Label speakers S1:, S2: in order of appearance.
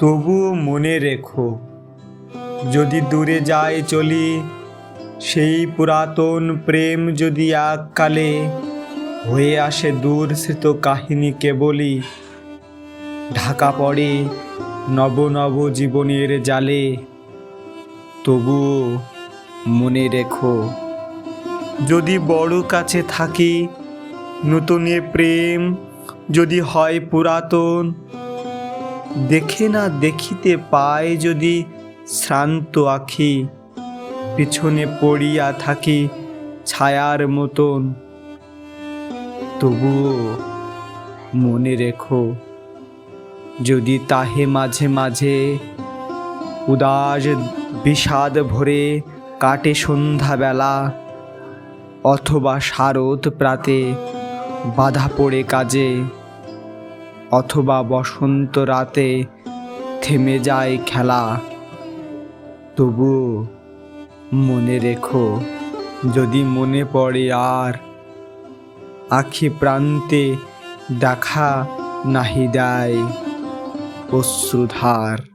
S1: তবু মনে রেখো, যদি দূরে যায় চলি, সেই পুরাতন প্রেম যদি এককালে হয়ে আসে দূর স্মৃত কাহিনী কেবলই। ঢাকা পড়ে নব নব জীবনের জালে তবুও মনে রেখো, যদি বড় কাছে থাকি, নতুনে প্রেম যদি হয় পুরাতন দেখে না দেখিতে পায় যদি শ্রান্ত আখি। পিছনে পড়িয়া থাকি ছায়ার মতন। তবুও মনে রেখো, যদি তাহে মাঝে মাঝে উদাস বিষাদ ভরে কাটে সন্ধ্যাবেলা, অথবা শারদ প্রাতে বাধা পড়ে কাজে অথবা বসন্ত রাতে থেমে যায় খেলা। তবু মনে রেখো, যদি মনে পড়ে আর আখি প্রান্তে দেখা নাহি দেয় অশ্রুধার।